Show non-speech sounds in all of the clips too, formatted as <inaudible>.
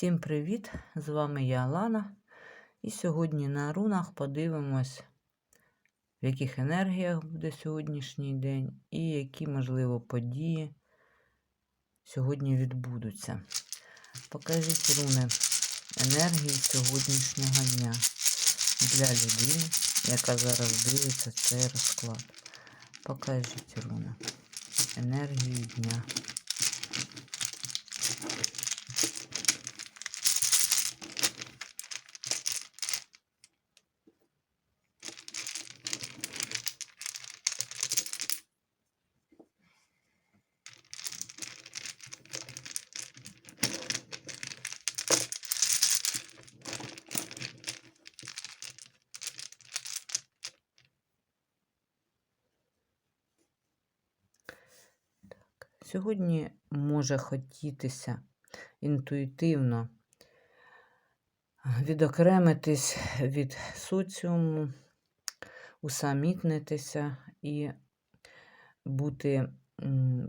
Всім привіт! З вами я Алана. І сьогодні на рунах подивимось, в яких енергіях буде сьогоднішній день і які, можливо, події сьогодні відбудуться. Покажіть руни енергії сьогоднішнього дня для людини, яка зараз дивиться цей розклад. Покажіть руни енергію дня. Сьогодні може хотітися інтуїтивно відокремитись від соціуму, усамітнитися і бути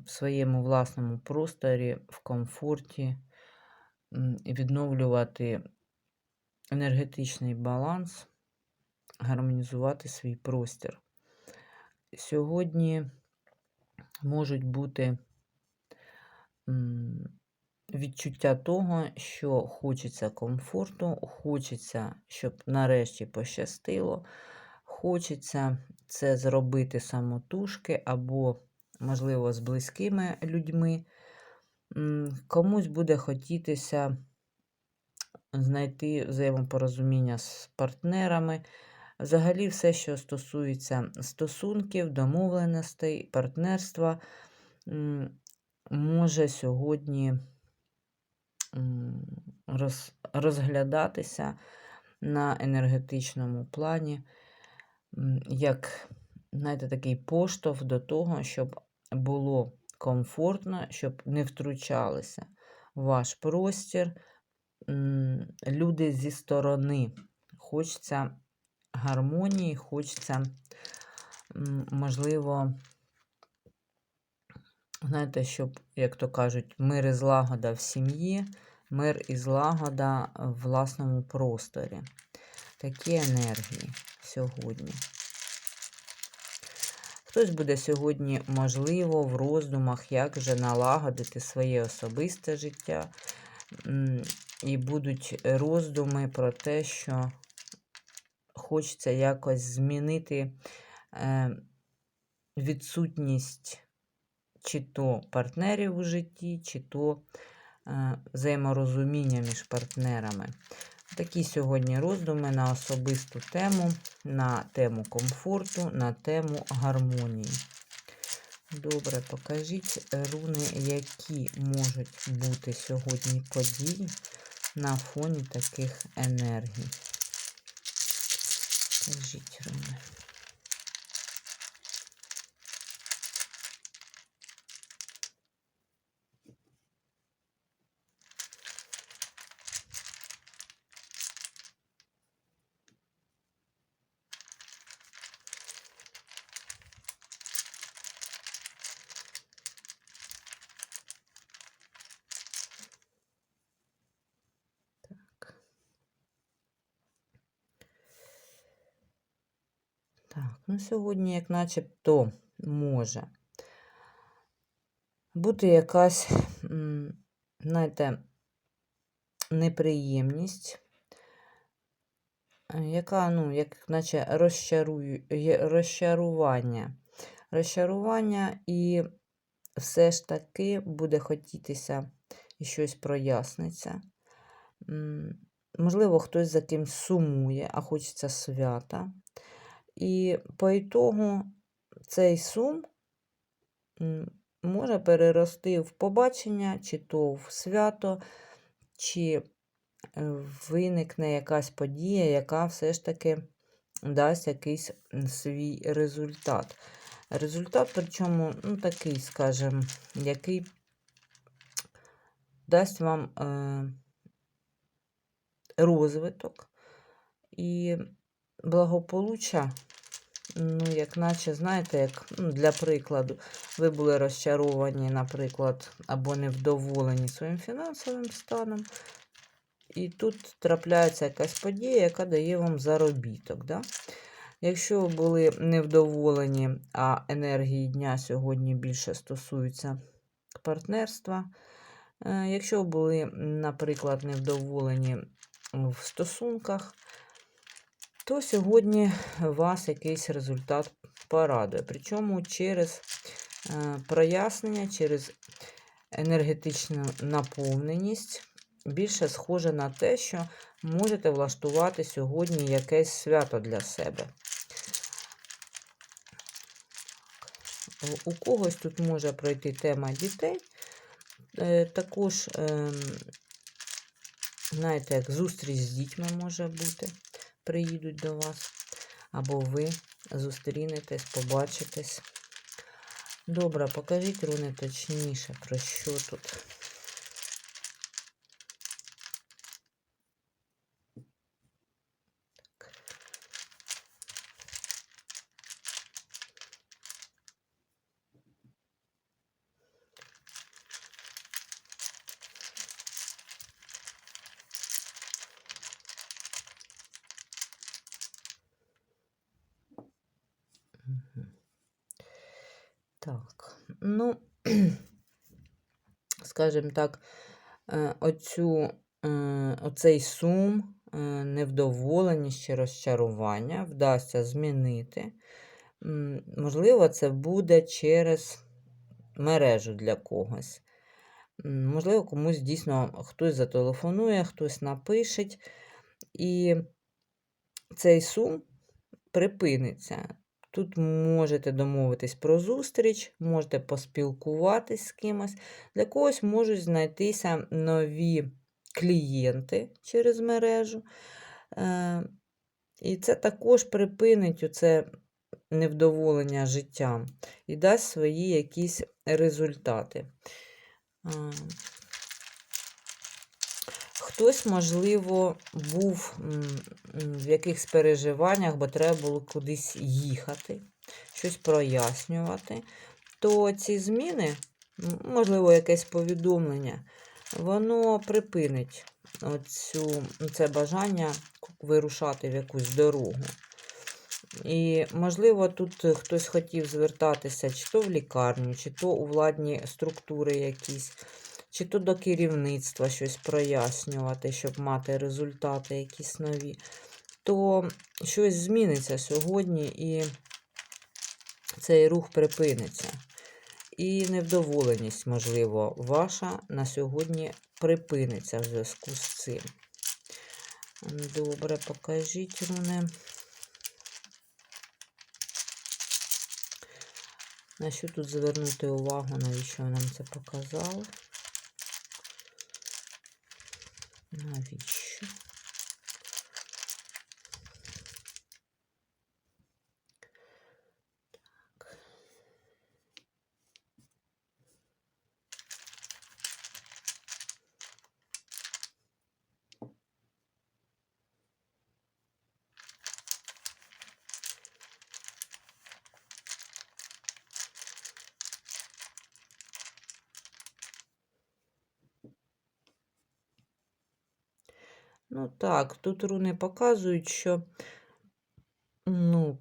в своєму власному просторі, в комфорті, відновлювати енергетичний баланс, гармонізувати свій простір. Сьогодні можуть бути відчуття того, що хочеться комфорту, хочеться, щоб нарешті пощастило, хочеться це зробити самотужки або, можливо, з близькими людьми. Комусь буде хотітися знайти взаємопорозуміння з партнерами. Взагалі, все, що стосується стосунків, домовленостей, партнерства, може сьогодні роз, розглядатися на енергетичному плані, як, знаєте, такий поштовх до того, щоб було комфортно, щоб не втручалися в ваш простір. Люди зі сторони. Хочеться гармонії, хочеться, можливо, знаєте, щоб, як то кажуть, мир і злагода в сім'ї, мир і злагода в власному просторі. Такі енергії сьогодні. Хтось буде сьогодні, можливо, в роздумах, як же налагодити своє особисте життя. І будуть роздуми про те, що хочеться якось змінити е, відсутність чи то партнерів у житті, чи то е, взаєморозуміння між партнерами. Такі сьогодні роздуми на особисту тему, на тему комфорту, на тему гармонії. Добре, покажіть руни, які можуть бути сьогодні події на фоні таких енергій. Покажіть руни. Так, ну сьогодні, як начебто, може бути якась, знаєте, неприємність, е, яка, ну, як наче розчарую, розчарування. Розчарування і все ж таки буде хотітися і щось проясниться. Можливо, хтось за кимсь сумує, а хочеться свята. І по ітогу цей сум може перерости в побачення, чи то в свято, чи е, виникне якась подія, яка все ж таки дасть якийсь свій результат. Результат, причому, ну, такий, скажімо, який дасть вам е, розвиток і благополуччя, ну, як наче, знаєте, як ну, для прикладу, ви були розчаровані, наприклад, або невдоволені своїм фінансовим станом. і тут трапляється якась подія, яка дає вам заробіток. Да? Якщо ви були невдоволені, а енергії дня сьогодні більше стосуються партнерства. е, Якщо ви були, наприклад, невдоволені в стосунках, то сьогодні вас якийсь результат порадує. Причому через е, прояснення, через енергетичну наповненість більше схоже на те, що можете влаштувати сьогодні якесь свято для себе. У когось тут може пройти тема дітей. Е, Також, ем, знаєте, як зустріч з дітьми може бути, приїдуть до вас, або ви зустрінетесь, побачитесь. Добре, покажіть руни точніше, про що тут. Мгм. Так, ну, скажімо так, е, оцю, е, оцей сум, е, невдоволеність чи розчарування вдасться змінити. Можливо, це буде через мережу для когось. Можливо, комусь дійсно хтось зателефонує, хтось напишеть, і цей сум припиниться. Тут можете домовитись про зустріч, можете поспілкуватись з кимось. Для когось можуть знайтися нові клієнти через мережу. Е, І це також припинить оце невдоволення життям і дасть свої якісь результати. Хтось, можливо, був в якихось переживаннях, бо треба було кудись їхати, щось прояснювати, то ці зміни, можливо, якесь повідомлення, воно припинить оцю, це бажання вирушати в якусь дорогу. І, можливо, тут хтось хотів звертатися чи то в лікарню, чи то у владні структури якісь, чи то до керівництва щось прояснювати, щоб мати результати якісь нові, то щось зміниться сьогодні і цей рух припиниться. І невдоволеність, можливо, ваша на сьогодні припиниться в зв'язку з цим. Добре, покажіть руни. На що тут звернути увагу, навіщо нам це показало? 9 Ну так, тут руни показують, що ну,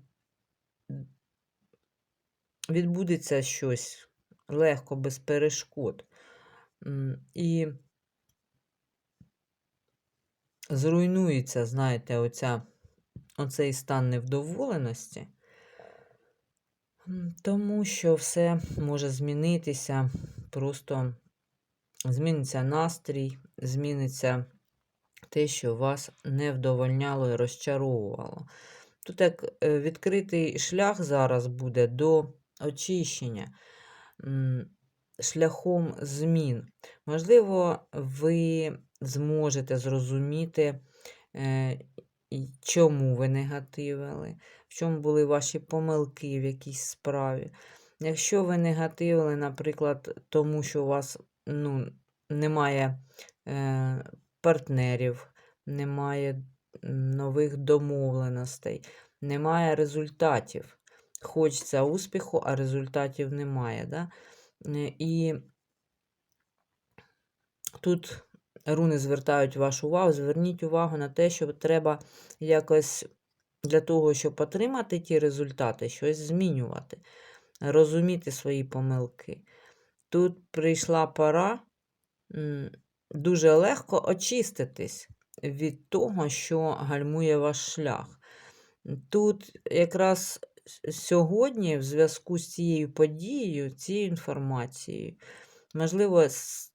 відбудеться щось легко, без перешкод. І зруйнується, знаєте, оця, оцей стан невдоволеності, тому що все може змінитися, просто зміниться настрій, зміниться те, що вас не вдовольняло і розчаровувало. Тут як е, відкритий шлях зараз буде до очищення шляхом змін. Можливо, ви зможете зрозуміти, е, чому ви негативили, в чому були ваші помилки в якійсь справі. Якщо ви негативили, наприклад, тому що у вас ну, немає е, партнерів, немає нових домовленостей, немає результатів. Хочеться успіху, а результатів немає. Да? Е, І тут руни звертають вашу увагу, зверніть увагу на те, що треба якось для того, щоб отримати ті результати, щось змінювати, розуміти свої помилки. Тут прийшла пора дуже легко очиститись від того, що гальмує ваш шлях. Тут якраз сьогодні, в зв'язку з цією подією, цією інформацією, можливо, з,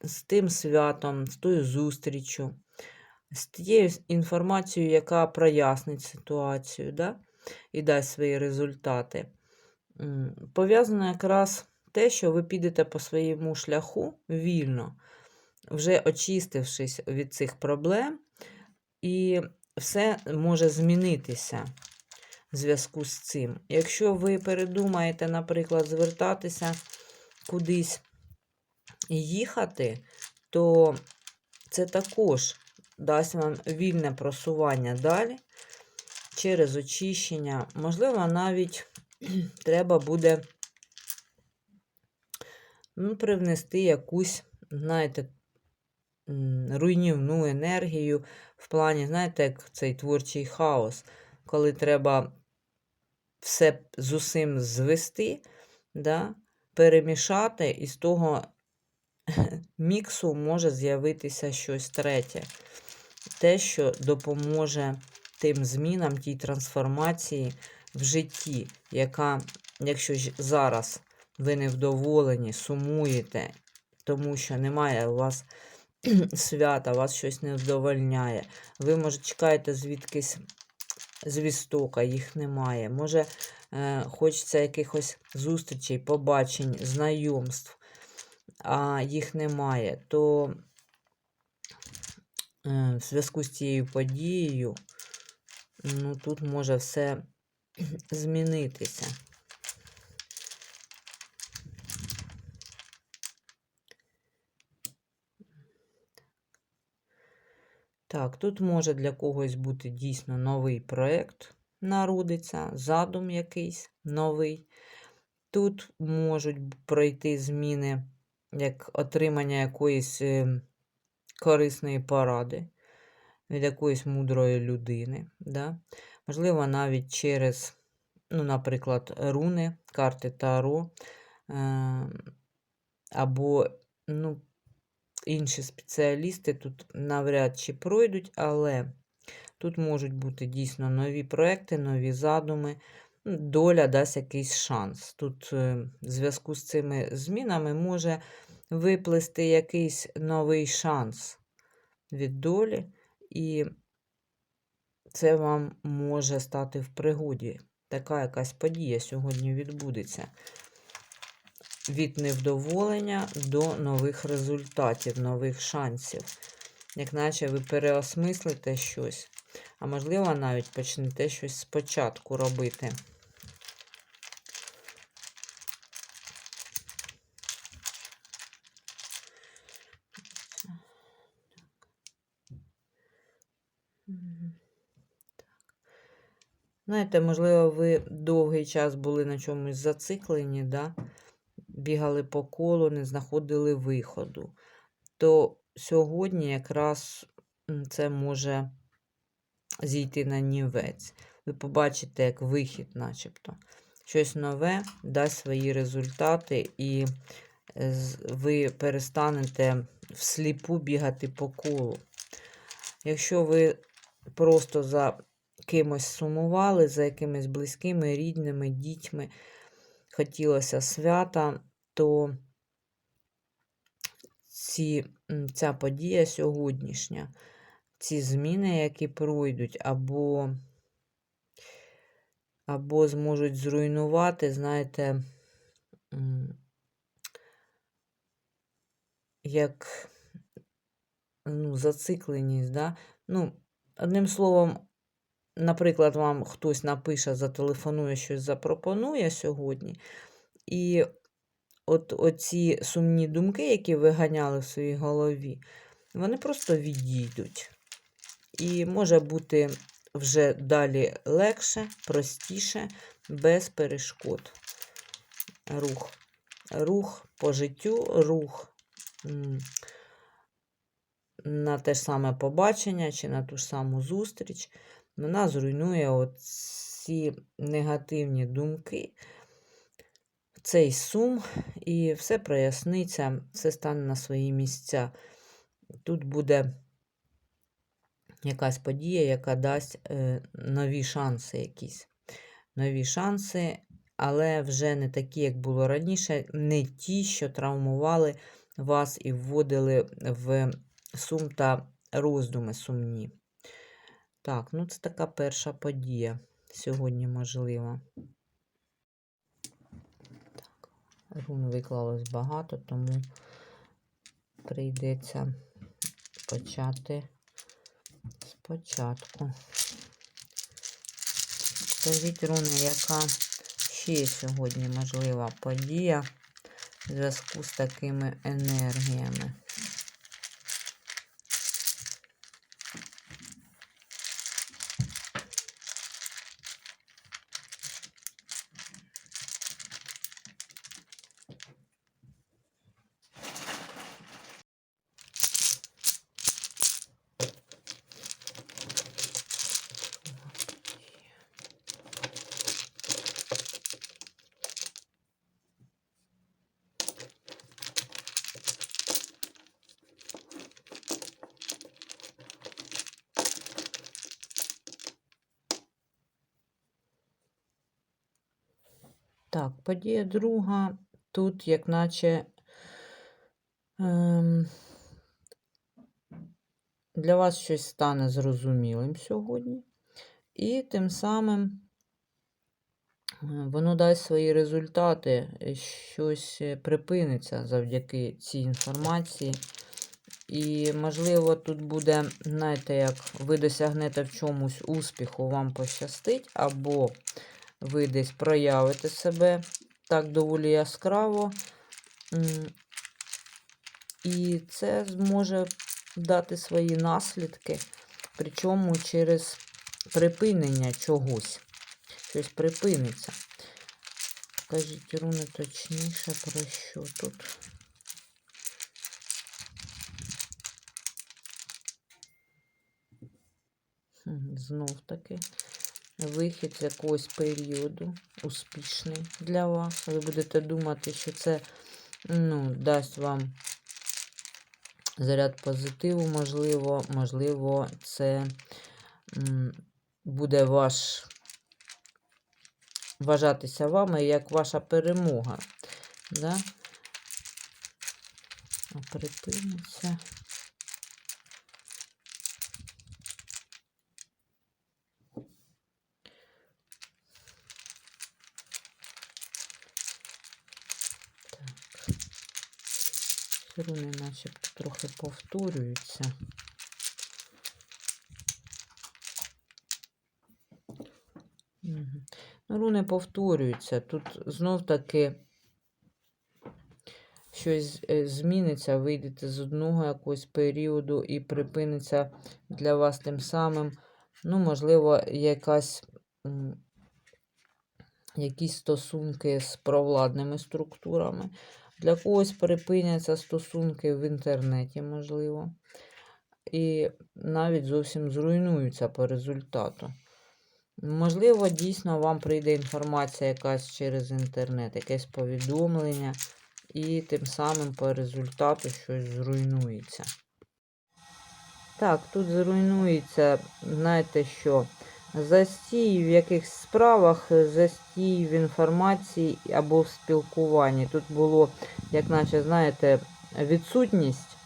з тим святом, з тою зустрічю, з тією інформацією, яка прояснить ситуацію, да? і дасть свої результати. Пов'язано якраз те, що ви підете по своєму шляху вільно, вже очистившись від цих проблем, і все може змінитися в зв'язку з цим. Якщо ви передумаєте, наприклад, звертатися кудись і їхати, то це також дасть вам вільне просування далі через очищення. Можливо, навіть <clears throat> треба буде ну, привнести якусь, знаєте, руйнівну енергію в плані, знаєте, як цей творчий хаос, коли треба все з усім звести, да, перемішати, і з того <laughs> міксу може з'явитися щось третє. Те, що допоможе тим змінам, тій трансформації в житті, яка, якщо зараз ви невдоволені, сумуєте, тому що немає у вас <clears throat> свята, вас щось не вдовольняє. Ви, може, чекаєте звідкись звісток, а їх немає. Може, е, хочеться якихось зустрічей, побачень, знайомств, а їх немає, то е, в зв'язку з цією подією, ну, тут може все <clears throat> змінитися. Так, тут може для когось бути дійсно новий проєкт народиться, задум якийсь новий. Тут можуть пройти зміни, як отримання якоїсь е, корисної поради від якоїсь мудрої людини. Да? Можливо, навіть через, ну, наприклад, руни, карти Таро, е, або ну, інші спеціалісти тут навряд чи пройдуть, але тут можуть бути дійсно нові проекти, нові задуми. Доля дасть якийсь шанс. Тут е, в зв'язку з цими змінами може виплисти якийсь новий шанс від долі, і це вам може стати в пригоді. Така якась подія сьогодні відбудеться. Від невдоволення до нових результатів, нових шансів. Як наче ви переосмислите щось, а можливо, навіть почнете щось спочатку робити. Знаєте, можливо, ви довгий час були на чомусь зациклені, да? Бігали по колу, не знаходили виходу. То сьогодні якраз це може зійти на нівець. Ви побачите, як вихід, начебто. Щось нове дасть свої результати, і е, ви перестанете всліпу бігати по колу. Якщо ви просто за кимось сумували, за якимись близькими, рідними, дітьми, хотілося свята, то ці, ця подія сьогоднішня, ці зміни, які пройдуть, або, або зможуть зруйнувати, знаєте, як ну, зацикленість. Да? Ну, одним словом, наприклад, вам хтось напише, зателефонує, щось запропонує сьогодні. І от оці сумні думки, які ви ганяли в своїй голові, вони просто відійдуть. І може бути вже далі легше, простіше, без перешкод. Рух. Рух по життю, рух на те ж саме побачення чи на ту ж саму зустріч, вона зруйнує ці негативні думки, цей сум, і все проясниться, все стане на свої місця. Тут буде якась подія, яка дасть е, нові шанси якісь. Нові шанси, але вже не такі, як було раніше, не ті, що травмували вас і вводили в сум та роздуми сумні. Так, ну це така перша подія сьогодні можлива. Так, рун виклалось багато, тому прийдеться почати спочатку. Скажіть, руни, яка ще сьогодні можлива подія в зв'язку з такими енергіями? Так, подія друга. Тут, як наче ем, для вас щось стане зрозумілим сьогодні. І тим самим е, воно дасть свої результати, е, щось е, припиниться завдяки цій інформації. І, можливо, тут буде, знаєте, як ви досягнете в чомусь успіху, вам пощастить, або ви десь проявите себе так доволі яскраво. І це зможе дати свої наслідки, причому через припинення чогось. Щось припиниться. Кажіть, руни точніше, про що тут? Знов таки вихід з якогось періоду успішний для вас. Ви будете думати, що це ну, дасть вам заряд позитиву, можливо, можливо, це буде ваш вважатися вами як ваша перемога. Да? Припиниться. Руни начебто трохи повторюються. Угу. Руни повторюються. Тут знов-таки щось е, зміниться, вийдете з одного якогось періоду і припиниться для вас тим самим. Ну, можливо, якась, якісь стосунки з провладними структурами. Для когось припиняться стосунки в інтернеті, можливо. І навіть зовсім зруйнуються по результату. Можливо, дійсно вам прийде інформація якась через інтернет, якесь повідомлення, і тим самим по результату щось зруйнується. Так, тут зруйнується, знаєте що? Застій в якихось справах, застій в інформації або в спілкуванні. Тут було, як наче, знаєте, відсутність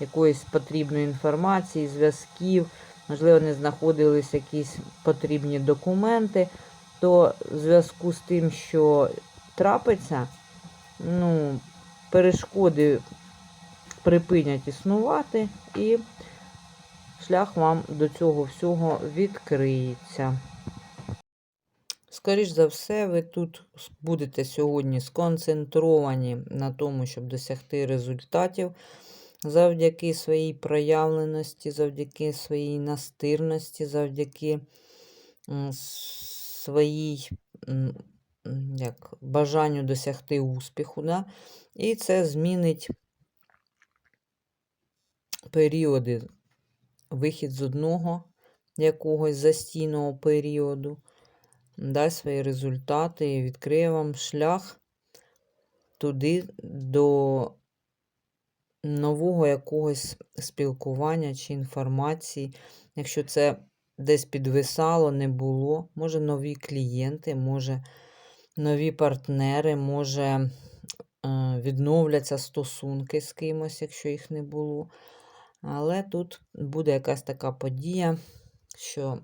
якоїсь потрібної інформації, зв'язків, можливо, не знаходились якісь потрібні документи, то в зв'язку з тим, що трапиться, ну, перешкоди припинять існувати і шлях вам до цього всього відкриється. Скоріше за все, ви тут будете сьогодні сконцентровані на тому, щоб досягти результатів завдяки своїй проявленості, завдяки своїй настирності, завдяки своїй як, бажанню досягти успіху. Да? І це змінить періоди, вихід з одного якогось застійного періоду, дасть свої результати і відкриє вам шлях туди до нового якогось спілкування чи інформації. Якщо це десь підвисало, не було, може нові клієнти, може нові партнери, може е, відновляться стосунки з кимось, якщо їх не було. Але тут буде якась така подія, що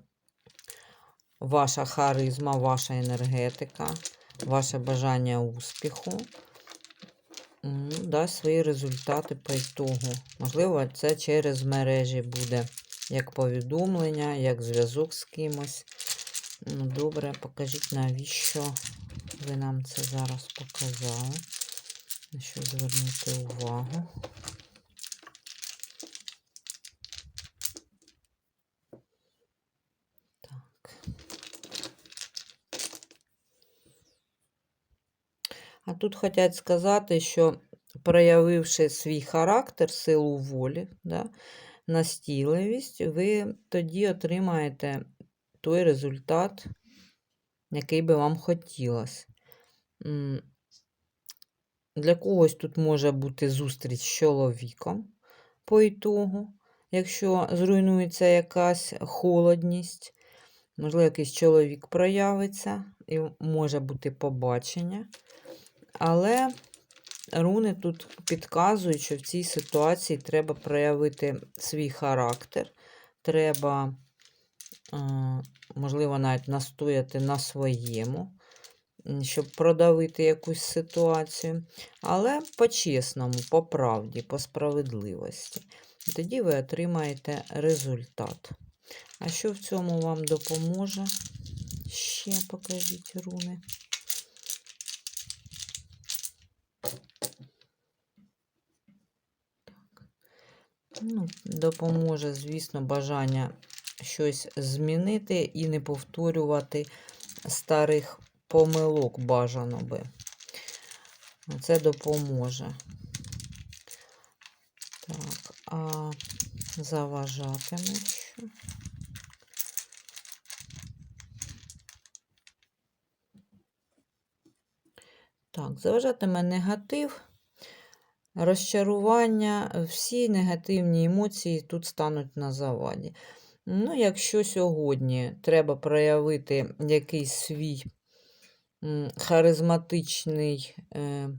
ваша харизма, ваша енергетика, ваше бажання успіху дасть свої результати по ітогу. Можливо, це через мережі буде як повідомлення, як зв'язок з кимось. Ну, Добре, покажіть, навіщо ви нам це зараз показали. На що звернути увагу. А тут хочуть сказати, що проявивши свій характер, силу волі, да, настійливість, ви тоді отримаєте той результат, який би вам хотілося. Для когось тут може бути зустріч з чоловіком по ітогу, якщо зруйнується якась холодність, можливо, якийсь чоловік проявиться, і може бути побачення. Але руни тут підказують, що в цій ситуації треба проявити свій характер, треба, е, можливо, навіть настояти на своєму, щоб продавити якусь ситуацію. Але по-чесному, по правді, по справедливості. Тоді ви отримаєте результат. А що в цьому вам допоможе? Ще покажіть руни. Ну, допоможе, звісно, бажання щось змінити і не повторювати старих помилок бажано би. Це допоможе. Так, а заважатиме що? Так, заважатиме негатив, розчарування, всі негативні емоції тут стануть на заваді. Ну, якщо сьогодні треба проявити якийсь свій харизматичний е,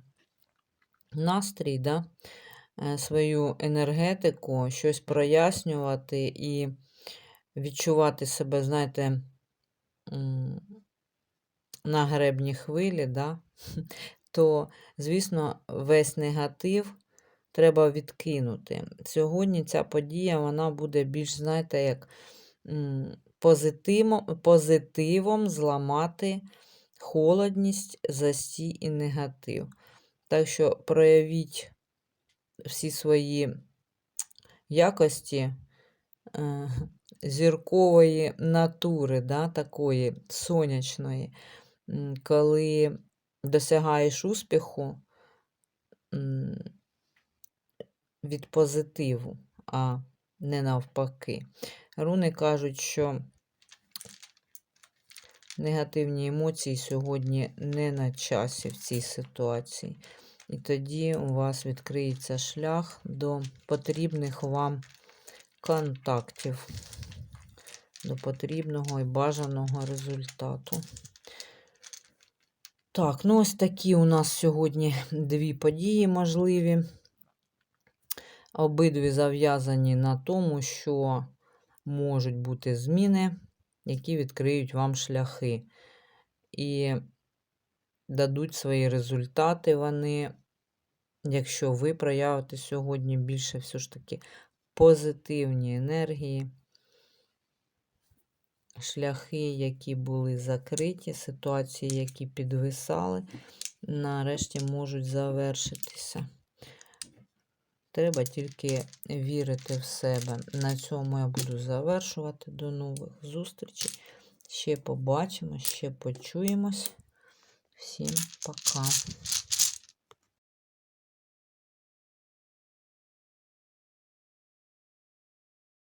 настрій, да? е, свою енергетику, щось прояснювати і відчувати себе, знаєте, на гребні хвилі, да? <laughs> то, звісно, весь негатив треба відкинути. Сьогодні ця подія вона буде більш, знаєте, як позитивом, позитивом зламати холодність, застій і негатив. Так що проявіть всі свої якості е, зіркової натури, да, такої сонячної, коли досягаєш успіху від позитиву, а не навпаки. Руни кажуть, що негативні емоції сьогодні не на часі в цій ситуації. І тоді у вас відкриється шлях до потрібних вам контактів, до потрібного і бажаного результату. Так, ну ось такі у нас сьогодні дві події можливі. Обидві зав'язані на тому, що можуть бути зміни, які відкриють вам шляхи. І дадуть свої результати вони, якщо ви проявите сьогодні більше все ж таки позитивні енергії, шляхи, які були закриті, ситуації, які підвисали, нарешті можуть завершитися. Треба тільки вірити в себе. На цьому я буду завершувати. До нових зустрічей. Ще побачимо, ще почуємось. Всім пока.